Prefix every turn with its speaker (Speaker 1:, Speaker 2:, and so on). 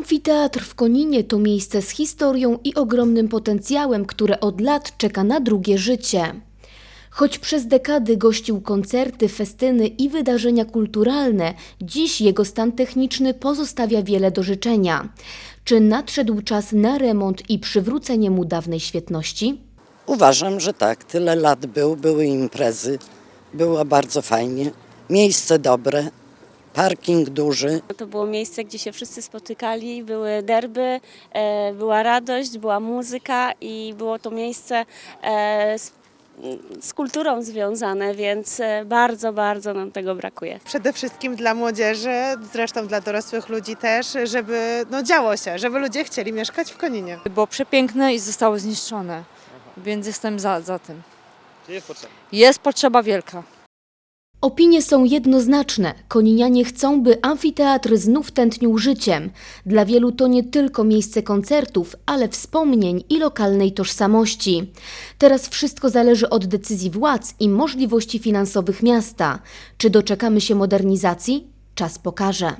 Speaker 1: Amfiteatr w Koninie to miejsce z historią i ogromnym potencjałem, które od lat czeka na drugie życie. Choć przez dekady gościł koncerty, festyny i wydarzenia kulturalne, dziś jego stan techniczny pozostawia wiele do życzenia. Czy nadszedł czas na remont i przywrócenie mu dawnej świetności?
Speaker 2: Uważam, że tak. Tyle lat był, były imprezy, było bardzo fajnie. Miejsce dobre, parking duży.
Speaker 3: To było miejsce, gdzie się wszyscy spotykali, były derby, e, była radość, była muzyka i było to miejsce e, z, z kulturą związane, więc e, bardzo, bardzo nam tego brakuje.
Speaker 4: Przede wszystkim dla młodzieży, zresztą dla dorosłych ludzi też, żeby no, działo się, żeby ludzie chcieli mieszkać w Koninie.
Speaker 5: było przepiękne i zostały zniszczone. Więc jestem za, za tym.
Speaker 6: Czy jest potrzeba?
Speaker 5: Jest potrzeba wielka.
Speaker 1: Opinie są jednoznaczne. Koninianie chcą, by amfiteatr znów tętnił życiem. Dla wielu to nie tylko miejsce koncertów, ale wspomnień i lokalnej tożsamości. Teraz wszystko zależy od decyzji władz i możliwości finansowych miasta. Czy doczekamy się modernizacji? Czas pokaże.